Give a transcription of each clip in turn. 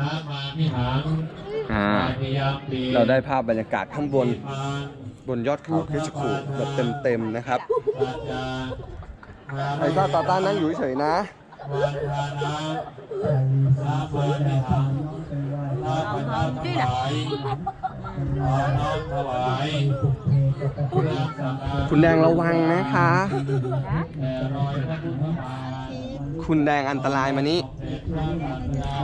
นามามิหังอ่าปฏิยัมปีเราได้ภาพบรรยากาศข้างบนนิพพานบนยอดเขาเพชรคูแบบเต็มๆนะครับปัจจาไอ้ก็ตาต้านั่งอยู่เฉยๆนะวันทานะสาปนิหังข้าพเจ้าทั้งหลายขอน้อมถวายเครื่องสักการะคุณแดงระวังนะคะ ทธบาทคุณแดงอันตรายมานี้เด็จพระสัตยา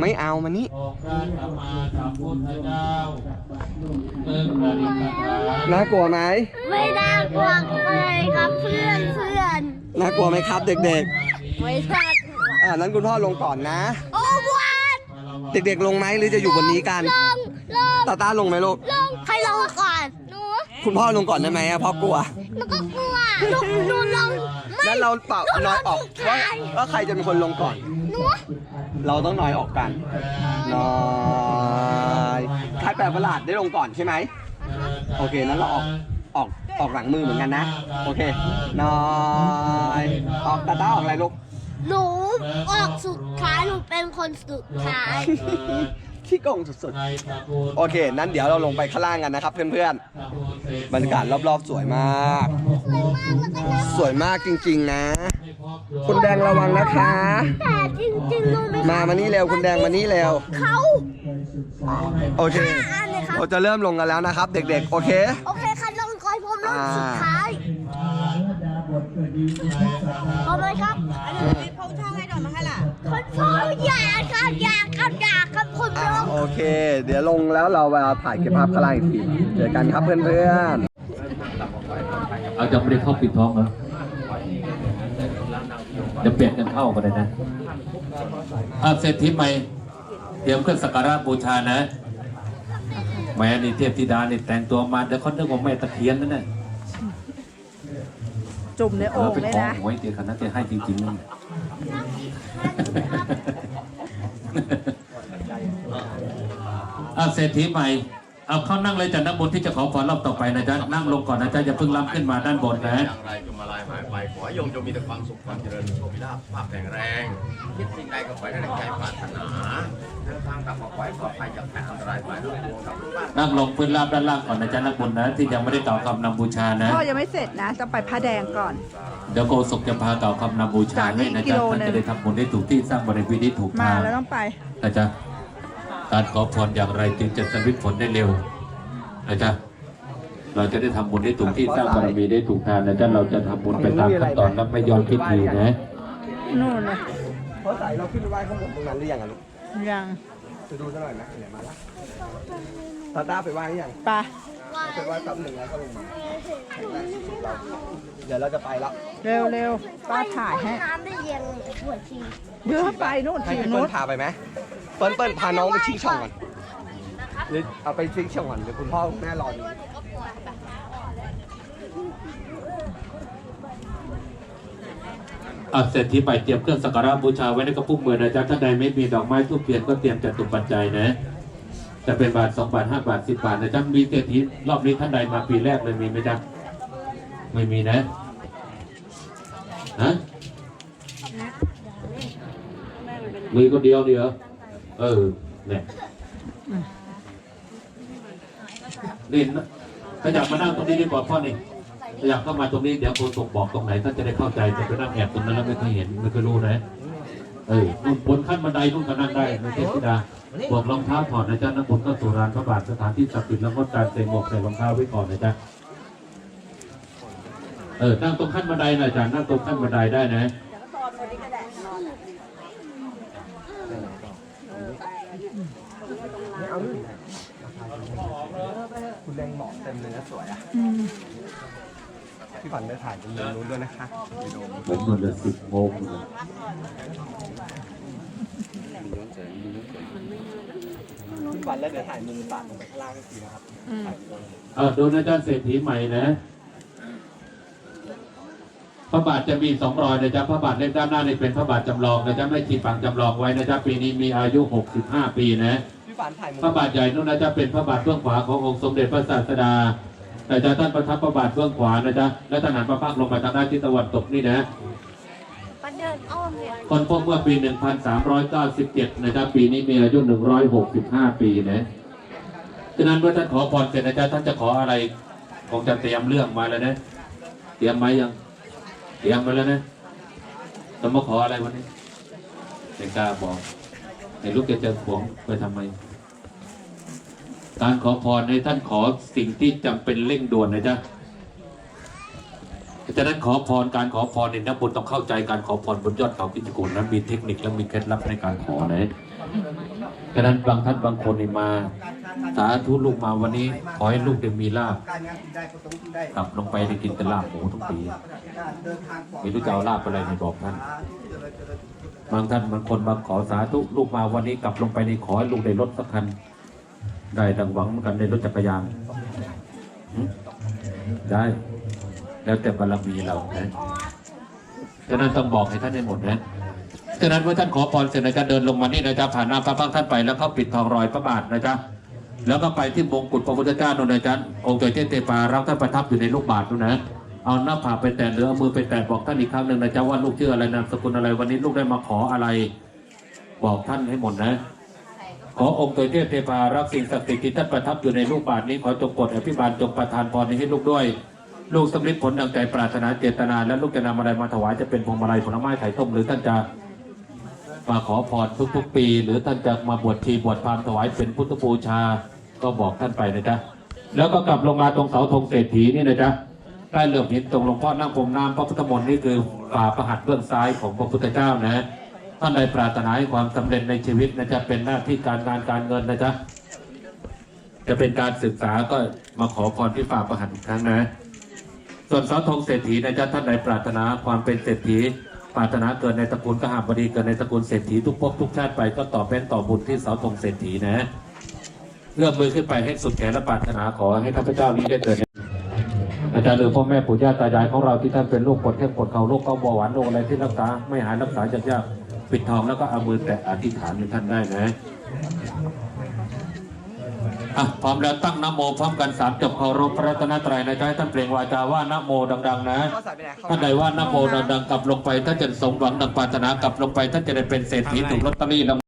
ไม่เอามานี้องค์พระสัมมาสัมพุทธเจ้าเมื่อปฏิปทาน่ากลัวไหม ไม่น่ากลัวเลยครับเพื่อนเพื่อนน่ากลัวไหมครับ เด็กไม่น่ากลัวๆอ่านั้นคุณพ่อลงก่อนนะ โอ้วันเด็กๆลงไหมหรือจะอยู่บนนี้กันลงลงตาต้าลงไหมลูกลงใครลงก่อนหนูคุณพ่อลงก่อนได้ไหมอะพ่อกลัวหนูก็กลัวหนูหนูลงไม่ แล้วเราเป่าน้อยออกว่าว่าใครจะเป็นคนลงก่อน หนูเราต้องน้อยออกกันน้อยใครแปลประหลาดได้ลงก่อนใช่ไหมโอเคนั้นเราออกออกออกหลังมือเหมือนกันนะ โอเคน้อยออกตาต้าออกอะไรลูก หนูออกสุดท้ายหนูเป็นคนสุดท้าย ขี้โกงสุดๆ โอเค นั้นเดี๋ยวเราลงไปข้างล่างกันนะครับเพื่อนๆ บรรยากาศรอบๆ สวยมาก สวยมากจริงๆนะ คุณแดงระวังนะคะแต่จริงๆหนูไม่มามานี่เร็วคุณแดงมานี่เร็ว เขาโอเคอ่านเลยครับเราจะเริ่มลงกันแล้วนะครับ เด็กๆ โอเค โอเคค่ะลงก่อนผมลงสุดท้าย พร้อมไหมครับพงช่างให้ดอกมาให้ล่ะคนพ่ออยากครับอยากครับอยากครับคุณอ่าลงโอเค เดี๋ยวลงแล้วเรามาถ่ายเก็บภาพข้างล่างอีกทีเจอกันครับเพื่อนเอาจะไม่ได้เข้าปิดท้องเหรอจะเปลี่ยนกันเข้ากันเลยนะอาเศรษฐีใหม่เตรียมเครื่องสักการะบูชานะแม่นี่เทพธิดานี่แต่งตัวมาเดี๋ยวเขานึกว่าแม่ตะเคียนนั่นน่ะ จุ่มในเอโอ่องเป็นเลยของนะ หวยเตียคณะเตียให้จริงๆนั่นอาเศรษฐีใหม่ เอาเข้านั่งเลยจ้ะนักบุญที่จะขอพรรอบต่อไปนะจ๊ะนั่งลงก่อนนะจ๊ะอย่าเพิ่งล้ำขึ้นมาด้านบนนะอย่างไรจงมาลายหายไปขอให้โยมจงมีแต่ความสุขความเจริญโชคมีลาภภาพแข็งแรงคิดสิ่งใดก็ขอให้ได้ดังใจปรารถนาเดินทางกลับมาขอให้ปลอดภัยจากภัยอันตรายไปทั้งปวงกับลูกบ้านนั่งลงพื้นราบด้านล่างก่อนนะจ๊ะนักบุญนะที่ยังไม่ได้กล่าวคำนำบูชานะพ่อยังไม่เสร็จนะต้องไปผ้าแดงก่อนเดี๋ยวโกศกจะพากล่าวคำนำบูชาให้นะจากนี้กิจ๊ะโลท่านหนึ่งจะได้ทำบุญได้ถูกที่สร้างบริเวณที่ถูกมาทางแล้วต้องไปนะจ๊ะ การขอพรอย่างไรจึงจะสำเร็จผลได้เร็วนะจ๊ะเราจะได้ทำบุญได้ถูกที่สร้างบารมีได้ถูกทางนะจ๊ะเราจะทำบุญไปตามขั้นตอนและไม่ย้อนพิธีนะนู่นเลยๆเพราะสายเราขึ้นไปไหว้ข้างบนตรงนั้นหรือยังอะลูกยังจะดูซะหน่อยนะไหนมาละตาต้าไปไหว้หรือยังไปไปไหว้แป๊บหนึ่งแล้วก็ลงมาเดี๋ยวเราจะไปแล้วเร็วเร็วป้าถ่ายให้น้ำได้เย็นหัวชีเดี๋ยวไปนู่นให้ทีพี่นู้เปิ้นลพาไปไหมเปิ้ลเปิ้ลพาน้องไปชิงช่องก่อนหรือเอาไปชิงช่องก่อนเดี๋ยวคุณพ่อคุณแม่รอดูอะเสร็จที่ไปเตรียมเครื่องสักการะบูชาไว้ในกระปุกมือนะจ๊ะท่านใดไม่มีดอกไม้ทูบเทียนก็เตรียมจัดตุปัจจัยนะจะเป็นบาทสองบาทห้าบาทสิบบาทนะจ๊ะมีเศรษฐีรอบนี้ท่านใดมาปีแรกเลยมีไหมจ๊ะไม่มีนะฮะมีคนเดียวเดียว เออเนี่ยนี่นะขยับมานั่งตรงนี้ดีกว่าพ่อนี่ขยับเข้ามาตรงนี้เดี๋ยวโฆษกบอกตรงไหนท่านจะได้เข้าใจจะไปนั่งแอบตรงนั้นแล้วไม่เคยเห็นไม่เคยรู้นะเออนู่นบนขั้นบันไดนู่นก็นั่งได้ไม่ใช่ธิดาบวกรองเท้าถอดนะจ๊ะนักบุญก็สุรานพระบาทสถานที่ศักดิ์สิทธิ์แล้วก็การใส่หมวกใส่รองเท้าไว้ก่อนนะจ๊ะเออนั่งตรงขั้นบันไดน่อยจ้ะนั่งตรงขั้นบันไดได้นะ คุณแดงหมอกเต็มเลยนะสวยอะพี่ฝันไปถ่ายตรงนู้นด้วยนะคะผมนอนเลยสิบโมงเลยพี่ฝันแล้วเดี๋ยวถ่ายมุมตัดลงไปข้างล่างอีกทีนะครับเออดูนะจ๊ะเศรษฐีใหม่นะพระบาทจะมีสองรอยนะจ๊ะพระบาทเล่มด้านหน้านี่เป็นพระบาทจำลองนะจ๊ะไม่ขีดฝังจำลองไว้นะจ๊ะปีนี้มีอายุ 65 ปีนะ พี่ฝันถ่ายมุมพระบาทใหญ่นู่นนะจ๊ะเป็นพระบาทเบื้องขวาขององค์สมเด็จพระศาสดาแต่จะท่านประทับพระบาทเบื้องขวานะจ๊ะและท่านหันพระพักตร์ลงมาทางด้านทิศตะวันตกนี่นะประเดินอ้อมเนี่ยคนพบเมื่อปี 1397 นะครับปีนี้มีอายุ 165 ปีนะฉะนั้นเมื่อท่านขอพรเสร็จนะจ๊ะท่านจะขออะไรคงจะเตรียมเรื่องมาแล้วนะเตรียมไหมยัง เตรียมมาแล้วนะจะมาขออะไรวันนี้ไม่กล้าบอก ในลูกจะเจอขวงไปทำไม การขอพรให้ท่านขอสิ่งที่จำเป็นเร่งด่วนนะจ๊ะฉะนั้นขอพรการขอพรในนักบุญต้องเข้าใจการขอพรบนยอดเขาพิจิกุลนั้นมีเทคนิคและมีเคล็ดลับในการขอนะ ฉะนั้นบางท่านบางคนนี่มาสาธุลูกมาวันนี้ ขอให้ลูกได้มีลาบกลับลงไปได้กินแต่ลาบหมูทุกปีเดินทางปลอดไม่รู้จะเอาลาบอะไรในบอกท่านบางท่านบางคนบาขอสาธุลูกมาวันนี้กลับลงไปในขอให้ลูกได้รถสักคัน ได้ดังหวังเหมือนกันในรถจักรยานได้ แล้วแต่บารมีเรานะฉะนั้นต้องบอกให้ท่านให้หมดนะ ฉะนั้นเมื่อท่านขอพรเสร็จนะจ๊ะเดินลงมานี่นะจ๊ะผ่านหน้าพระพักตร์ท่านไปแล้วก็ปิดทองรอยพระบาทนะจ๊ะแล้วก็ไปที่มงกุฎพระพุทธเจ้าโนนนะจ๊ะองค์เจเจเตปารับท่านประทับอยู่ในลูกบาทนู่นนะเอาหน้าผากไปแตะหรือเอามือไปแตะบอกท่านอีกครั้งหนึ่งนะจ๊ะว่าลูกชื่ออะไรนามสกุลอะไรวันนี้ลูกได้มาขออะไร บอกท่านให้หมดนะ ขอองค์เตยเทพเทพารับสิ่งศักดิ์สิทธิ์ที่ท่านประทับอยู่ในลูกบาทนี้ขอจงโปรดอภิบาลจงประทานพรนี้ให้ลูกด้วย ลูกสำลิดผลดังใจปรารถนาเจตนา และลูกจะนำอะไรมาถวายจะเป็นพวงมาลัยผลไม้ไข่ต้มหรือท่านจะ มาขอพรทุกๆ ปี หรือท่านจะมาบวชทีบวชพรามถวายเป็นพุทธบูชา ก็บอกท่านไปนะจ๊ะแล้วก็กลับลงมาตรงเสาธงเศรษฐีนี่นะจ๊ะใต้เหลือบหินตรงหลวงพ่อนั่งพรมน้ำพระพุทธมนต์นี่คือฝ่าประหัตถ์เบื้องซ้ายของพระพุทธเจ้านะท่านใดปรารถนาให้ความสำเร็จในชีวิตนะจ๊ะเป็นหน้าที่การงานการเงินนะจ๊ะจะเป็นการศึกษาก็มาขอพรที่ฝ่าประหัตถ์อีกครั้งนะ ส่วนเสาธงเศรษฐีนะจ๊ะท่านใดปรารถนาความเป็นเศรษฐี ปรารถนาเกิดในตระกูลกหาบดีเกิดในตระกูลเศรษฐีทุกภพทุกชาติไปก็ต่อเป็นต่อบุญที่เสาธงเศรษฐีนะเลื่อมมือขึ้นไปให้สุดแขนและปรารถนาขอให้ข้าพเจ้านี้ได้เกิดอาจารย์หรือพ่อแม่ปู่ย่าตายายของเราที่ท่านเป็นโรคปวดเท้ปวดเข่าโรคเกาบาหวานโรคอะไรที่รักษาไม่หายรักษาจากยากปิดทองแล้วก็เอามือแตะอธิษฐานในท่านได้นะ อะพร้อมแล้วตั้งนะโมพร้อมกันสามจบเคารพพระรัตนตรัยนะจ๊ะให้ท่านเปล่งวาจาว่านะโมดัง ๆ นะท่านใดว่านะโมดังๆกลับลงไปท่านจะสมหวังดังปรารถนากลับลงไปท่านจะได้เป็นเศรษฐีถูกลอตเตอรี่ราง